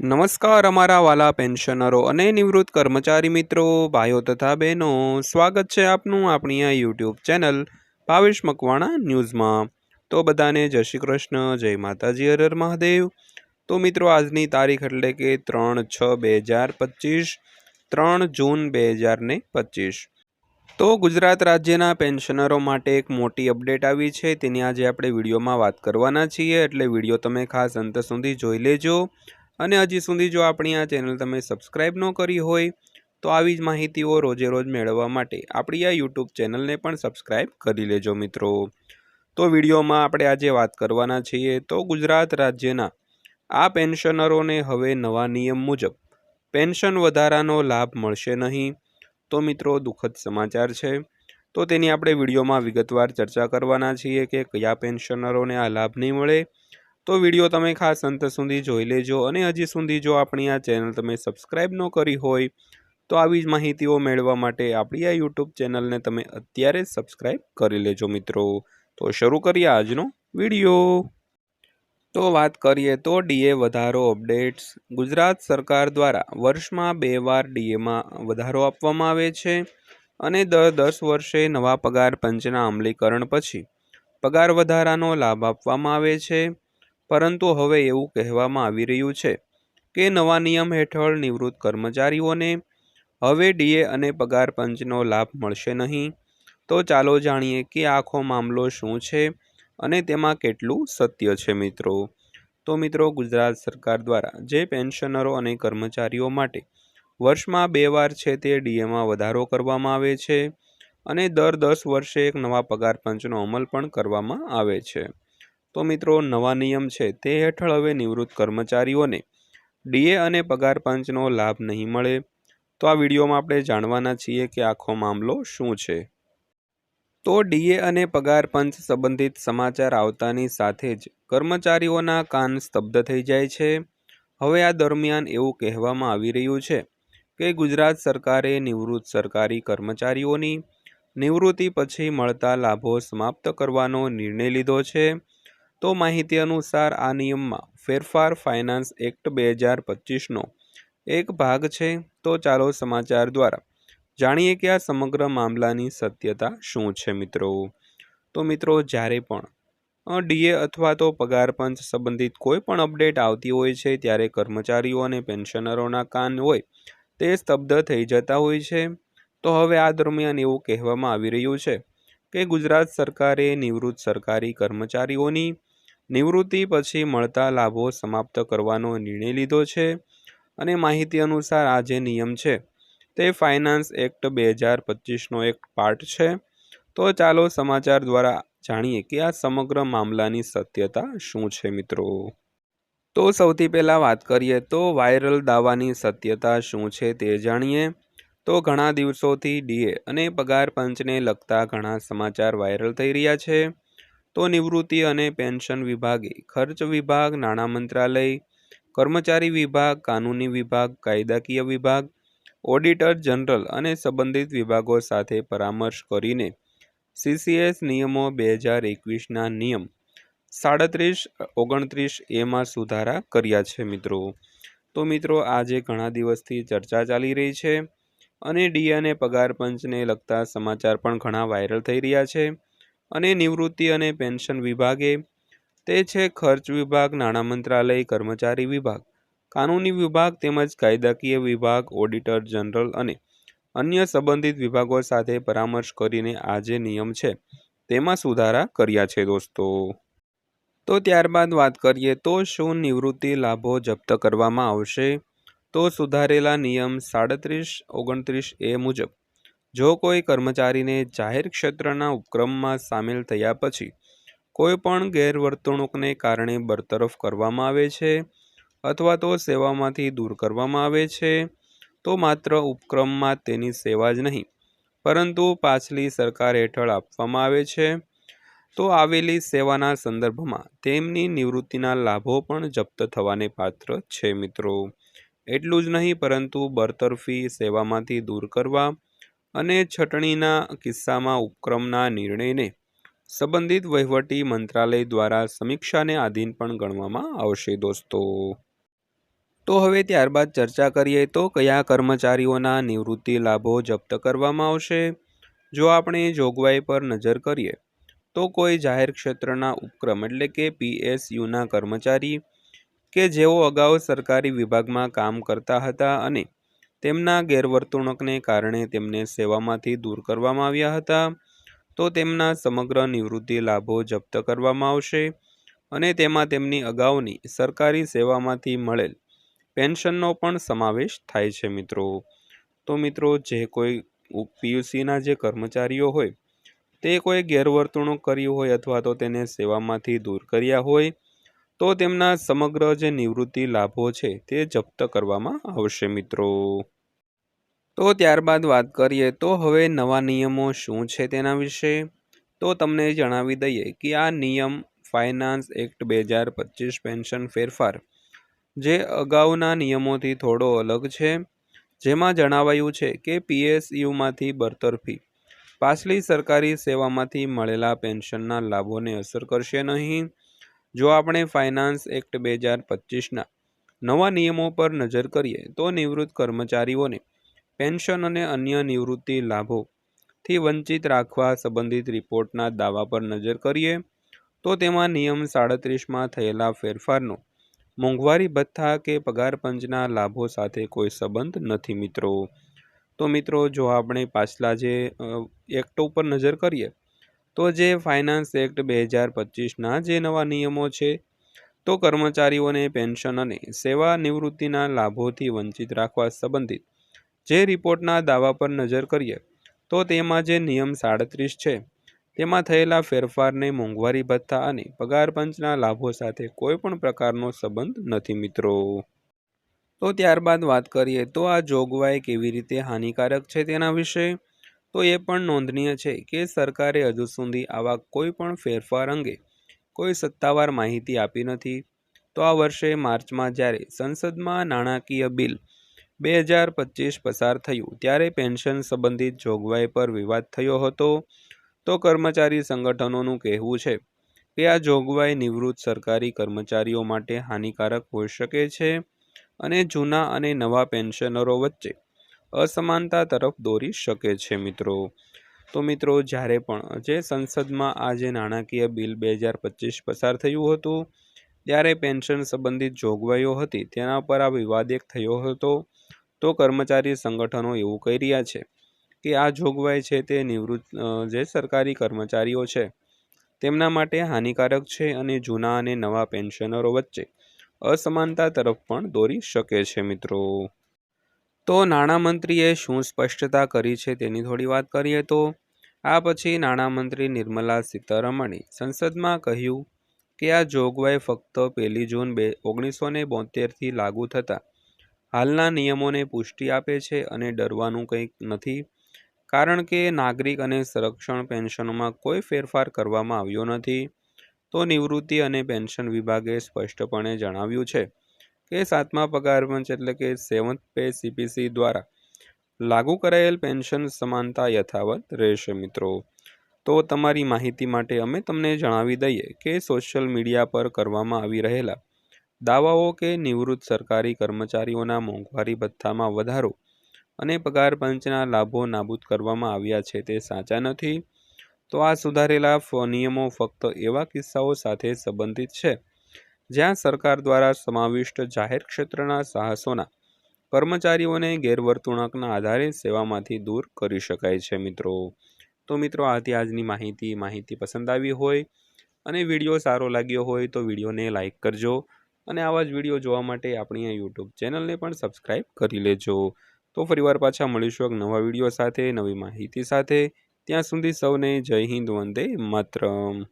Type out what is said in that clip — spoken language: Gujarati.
નમસ્કાર અમારા વાલા પેન્શનરો અને નિવૃત્ત કર્મચારી મિત્રો, ભાઈઓ તથા બહેનો. સ્વાગત છે આપનું આપણી આ યુટ્યુબ ચેનલ ભાવેશ મકવાણા ન્યૂઝમાં. તો બધાને જય શ્રી કૃષ્ણ, જય માતાજી, હર મહાદેવ. તો મિત્રો, આજની તારીખ એટલે કે ત્રણ છ બે હજાર પચીસ, ત્રણ જૂન બે હજાર ને પચીસ. તો ગુજરાત રાજ્યના પેન્શનરો માટે એક મોટી અપડેટ આવી છે. તેની આજે આપણે વિડીયોમાં વાત કરવાના છીએ. એટલે વીડિયો તમે ખાસ અંત સુધી જોઈ લેજો. અને હજી સુધી જો આપણી આ ચેનલ તમે સબસ્ક્રાઈબ ન કરી હોય, તો આવી જ માહિતીઓ રોજે રોજ મેળવવા માટે આપણી આ યુટ્યુબ ચેનલને પણ સબસ્ક્રાઈબ કરી લેજો મિત્રો. તો વિડીયોમાં આપણે આજે વાત કરવાના છીએ, તો ગુજરાત રાજ્યના આ પેન્શનરોને હવે નવા નિયમ મુજબ પેન્શન વધારાનો લાભ મળશે નહીં. તો મિત્રો દુઃખદ સમાચાર છે. તો તેની આપણે વિડીયોમાં વિગતવાર ચર્ચા કરવાના છીએ કે કયા પેન્શનરોને આ લાભ નહીં મળે તો વીડિયો તમે ખાસ અંત સુધી જોઈ લેજો અને હજી સુધી જો આપણી આ ચેનલ તમે સબસ્ક્રાઈબ ન કરી હોય, તો આવી જ માહિતીઓ મેળવવા માટે આપણી આ યુટ્યુબ ચેનલને તમે અત્યારે જ સબસ્ક્રાઈબ કરી લેજો મિત્રો. તો શરૂ કરીએ આજનો વીડિયો. તો વાત કરીએ તો ડીએ વધારો અપડેટ્સ. ગુજરાત સરકાર દ્વારા વર્ષમાં બે વાર ડીએમાં વધારો આપવામાં આવે છે અને દર દસ વર્ષે નવા પગાર પંચના અમલીકરણ પછી. પગાર વધારાનો લાભ આપવામાં આવે છે. પરંતુ હવે એવું કહેવામાં આવી રહ્યું છે કે નવા નિયમ હેઠળ નિવૃત્ત કર્મચારીઓને હવે ડીએ અને પગાર પંચનો લાભ મળશે નહીં. તો ચાલો જાણીએ કે આખો મામલો શું છે અને તેમાં કેટલું સત્ય છે મિત્રો. તો મિત્રો, ગુજરાત સરકાર દ્વારા જે પેન્શનરો અને કર્મચારીઓ માટે વર્ષમાં બે વાર છે તે ડીએમાં વધારો કરવામાં આવે છે અને દર દસ વર્ષે એક નવા પગાર પંચનો અમલ પણ કરવામાં આવે છે. તો મિત્રો, નવા નિયમ છે તે હેઠળ હવે નિવૃત્ત કર્મચારીઓને ડીએ અને પગાર પંચનો લાભ નહીં મળે. તો આ વિડીયોમાં આપણે જાણવાના છીએ કે આખો મામલો શું છે. તો ડીએ અને પગાર પંચ સંબંધિત સમાચાર આવતાની સાથે જ કર્મચારીઓના કાન સ્તબ્ધ થઈ જાય છે. હવે આ દરમિયાન એવું કહેવામાં આવી રહ્યું છે કે ગુજરાત સરકારે નિવૃત્ત સરકારી કર્મચારીઓની નિવૃત્તિ પછી મળતા લાભો સમાપ્ત કરવાનો નિર્ણય લીધો છે. તો માહિતી અનુસાર આ નિયમમાં ફેરફાર ફાઇનાન્સ એક્ટ બે હજાર પચીસનો એક ભાગ છે. તો ચાલો સમાચાર દ્વારા જાણીએ કે આ સમગ્ર મામલાની સત્યતા શું છે મિત્રો? તો મિત્રો, જ્યારે પણ ડીએ અથવા તો પગાર પંચ સંબંધિત કોઈ પણ અપડેટ આવતી હોય છે, ત્યારે કર્મચારીઓ અને પેન્શનરોના કાન હોય તે સ્તબ્ધ થઈ જતા હોય છે. તો હવે આ દરમિયાન એવું કહેવામાં આવી રહ્યું છે કે ગુજરાત સરકારે નિવૃત્ત સરકારી કર્મચારીઓની નિવૃત્તિ પછી મળતા લાભો સમાપ્ત કરવાનો નિર્ણય લીધો છે અને માહિતી અનુસાર આ જે નિયમ છે તે ફાઇનાન્સ એક્ટ બે હજાર પચીસનો એક પાર્ટ છે. તો ચાલો સમાચાર દ્વારા જાણીએ કે આ સમગ્ર મામલાની સત્યતા શું છે મિત્રો? તો સૌથી પહેલાં વાત કરીએ તો વાયરલ દાવાની સત્યતા શું છે તે જાણીએ. તો ઘણા દિવસોથી ડીએ અને પગાર પંચને લગતા ઘણા સમાચાર વાયરલ થઈ રહ્યા છે. તો નિવૃત્તિ અને પેન્શન વિભાગે, ખર્ચ વિભાગ, નાણાં મંત્રાલય, કર્મચારી વિભાગ, કાનૂની વિભાગ, કાયદાકીય વિભાગ, ઓડિટર જનરલ અને સંબંધિત વિભાગો સાથે પરામર્શ કરીને સીસીએસ નિયમો બે હજાર એકવીસના નિયમ સાડત્રીસ, ઓગણત્રીસ એમાં સુધારા કર્યા છે મિત્રો. તો મિત્રો, આજે ઘણા દિવસથી ચર્ચા ચાલી રહી છે અને ડીએનએ પગાર પંચને લગતા સમાચાર પણ ઘણા વાયરલ થઈ રહ્યા છે. અને નિવૃત્તિ અને પેન્શન વિભાગે. તે છે ખર્ચ વિભાગ, નાણાં મંત્રાલય, કર્મચારી વિભાગ. કાનૂની વિભાગ તેમજ કાયદાકીય વિભાગ, ઓડિટર જનરલ અને અન્ય સંબંધિત વિભાગો સાથે પરામર્શ કરીને આ જે નિયમ છે તેમાં સુધારા કર્યા છે દોસ્તો. તો ત્યારબાદ વાત કરીએ તો શું નિવૃત્તિ લાભો જપ્ત કરવામાં આવશે? તો સુધારેલા નિયમ સાડત્રીસ ઓગણત્રીસ એ મુજબ જો કોઈ કર્મચારીને જાહેર ક્ષેત્રના ઉપક્રમમાં સામેલ થયા પછી કોઈ પણ ગેરવર્તણૂકને કારણે બરતરફ કરવામાં આવે છે અથવા તો સેવામાંથી દૂર કરવામાં આવે છે, તો માત્ર ઉપક્રમમાં તેની સેવા જ નહીં, પરંતુ પાછલી સરકાર હેઠળ આપવામાં આવે છે, તો આવેલી સેવાના સંદર્ભમાં તેમની નિવૃત્તિના લાભો પણ જપ્ત થવાને પાત્ર છે મિત્રો. એટલું જ નહીં, પરંતુ બરતરફી સેવામાંથી દૂર કરવા અને છટણીના કિસ્સામાં ઉપક્રમના નિર્ણયને સંબંધિત વહીવટી મંત્રાલય દ્વારા સમીક્ષાને આધીન પણ ગણવામાં આવશે દોસ્તો. તો હવે ત્યારબાદ ચર્ચા કરીએ તો કયા કર્મચારીઓના નિવૃત્તિ લાભો જપ્ત કરવામાં આવશે? જો આપણે જોગવાઈ પર નજર કરીએ, તો કોઈ જાહેર ક્ષેત્રના ઉપક્રમ એટલે કે પીએસયુના કર્મચારી કે જેઓ અગાઉ સરકારી વિભાગમાં કામ કરતા હતા અને તેમના ગેરવર્તણૂકને કારણે તેમને સેવામાંથી દૂર કરવામાં આવ્યા હતા. તો તેમના સમગ્ર નિવૃત્તિ લાભો જપ્ત કરવામાં આવશે અને તેમાં તેમની અગાઉની સરકારી સેવામાંથી મળેલ પેન્શનનો પણ સમાવેશ થાય છે મિત્રો. તો મિત્રો, જે કોઈ પીયુસીના જે કર્મચારીઓ હોય, તે કોઈ ગેરવર્તણૂક કર્યું હોય અથવા તો તેને સેવામાંથી દૂર કર્યા હોય તો તેમના સમગ્ર જે નિવૃત્તિ લાભો છે તે જપ્ત કરવામાં આવશે મિત્રો. તો ત્યારબાદ વાત કરીએ તો હવે નવા નિયમો શું છે તેના વિશે? તો તમને જણાવી દઈએ કે આ નિયમ ફાઇનાન્સ એક્ટ બે હજાર પચીસ પેન્શન ફેરફાર, જે અગાઉના નિયમોથી થોડો અલગ છે, જેમાં જણાવાયું છે કે પીએસયુમાંથી બરતરફી પાછલી સરકારી સેવામાંથી મળેલા પેન્શનના લાભોને અસર કરશે નહીં. જો આપણે ફાઇનાન્સ એક્ટ બે હજાર પચીસના નવા નિયમો પર નજર કરીએ તો નિવૃત્ત કર્મચારીઓને પેન્શન અને અન્ય નિવૃત્તિ લાભોથી વંચિત રાખવા સંબંધિત રિપોર્ટના દાવા પર નજર કરીએ તો તેમાં નિયમ સાડત્રીસમાં થયેલા ફેરફારનો મોંઘવારી ભથ્થા કે પગાર પંચના લાભો સાથે કોઈ સંબંધ નથી મિત્રો. તો મિત્રો, જો આપણે પાછલા જે એક્ટો ઉપર નજર કરીએ તો જે ફાઇનાન્સ એક્ટ બે હજાર પચીસના જે નવા નિયમો છે, તો કર્મચારીઓને પેન્શન અને સેવા નિવૃત્તિના લાભોથી વંચિત રાખવા સંબંધિત જે રિપોર્ટના દાવા પર નજર કરીએ, તો તેમાં જે નિયમ સાડત્રીસ છે, તેમાં થયેલા ફેરફારને મોંઘવારી ભથ્થા અને પગાર પંચના લાભો સાથે કોઈપણ પ્રકારનો સંબંધ નથી મિત્રો. તો ત્યારબાદ વાત કરીએ તો આ જોગવાઈ કેવી રીતે હાનિકારક છે તેના વિશે? તો એ પણ નોંધનીય છે કે સરકારે હજુ સુધી આવા કોઈ પણ ફેરફાર અંગે કોઈ સત્તાવાર માહિતી આપી નથી. તો આ વર્ષે માર્ચમાં જ્યારે સંસદમાં નાણાકીય બિલ બે હજાર પચીસ પસાર થયું ત્યારે પેન્શન સંબંધિત જોગવાઈ પર વિવાદ થયો હતો. તો કર્મચારી સંગઠનોનું કહેવું છે કે આ જોગવાઈ નિવૃત્ત સરકારી કર્મચારીઓ માટે હાનિકારક હોઈ શકે છે અને જૂના અને નવા પેન્શનરો વચ્ચે અસમાનતા તરફ દોરી શકે છે મિત્રો. તો મિત્રો, જ્યારે પણ જે સંસદમાં આ જે નાણાકીય બિલ બે હજાર પચીસ પસાર થયું હતું, ત્યારે પેન્શન સંબંધિત જોગવાઈઓ હતી. તેના પર આ વિવાદ એક થયો હતો. તો કર્મચારી સંગઠનો એવું કહી રહ્યા છે કે આ જોગવાઈ છે તે નિવૃત્ત જે સરકારી કર્મચારીઓ છે, તેમના માટે હાનિકારક છે અને જૂના અને નવા પેન્શનરો વચ્ચે અસમાનતા તરફ પણ દોરી શકે છે મિત્રો. તો નાણામંત્રીએ શું સ્પષ્ટતા કરી છે તેની થોડી વાત કરીએ તો, આ પછી નાણામંત્રી નિર્મલા સીતારમણે સંસદમાં કહ્યું કે આ જોગવાઈ ફક્ત પહેલી જૂન બે, ઓગણીસો ને બોતેરથી લાગુ થતા હાલના નિયમોને પુષ્ટિ આપે છે અને ડરવાનું કંઈક નથી, કારણ કે નાગરિક અને સંરક્ષણ પેન્શનોમાં કોઈ ફેરફાર કરવામાં આવ્યો નથી, તો નિવૃત્તિ અને પેન્શન વિભાગે સ્પષ્ટપણે જણાવ્યું છે. કે સાતમા પગાર પંચ એટલે કે સેવન્થ પે સીપીસી દ્વારા લાગુ કરાયેલ પેન્શન સમાનતા યથાવત રહેશે મિત્રો. તો તમારી માહિતી માટે અમે તમને જણાવી દઈએ કે સોશિયલ મીડિયા પર કરવામાં આવી રહેલા દાવાઓ કે નિવૃત્ત સરકારી કર્મચારીઓના મોંઘવારી ભથ્થામાં વધારો અને પગાર પંચના લાભો નાબૂદ કરવામાં આવ્યા છે તે સાચા નથી? તો આ સુધારેલા નિયમો ફક્ત એવા કિસ્સાઓ સાથે સંબંધિત છે જ્યાં સરકાર દ્વારા સમાવિષ્ટ જાહેર ક્ષેત્રના સાહસોના કર્મચારીઓને ગેરવર્તણૂકના આધારે સેવામાંથી દૂર કરી શકાય છે મિત્રો. તો મિત્રો, આથી આજની માહિતી માહિતી પસંદ આવી હોય અને વીડિયો સારો લાગ્યો હોય તો વિડીયોને લાઇક કરજો અને આવા જ વીડિયો જોવા માટે આપણી આ યુટ્યુબ ચેનલને પણ સબસ્ક્રાઈબ કરી લેજો. તો ફરીવાર પાછા મળીશું એક નવા વીડિયો સાથે, નવી માહિતી સાથે. ત્યાં સુધી સૌને જય હિન્દ, વંદે માતરમ.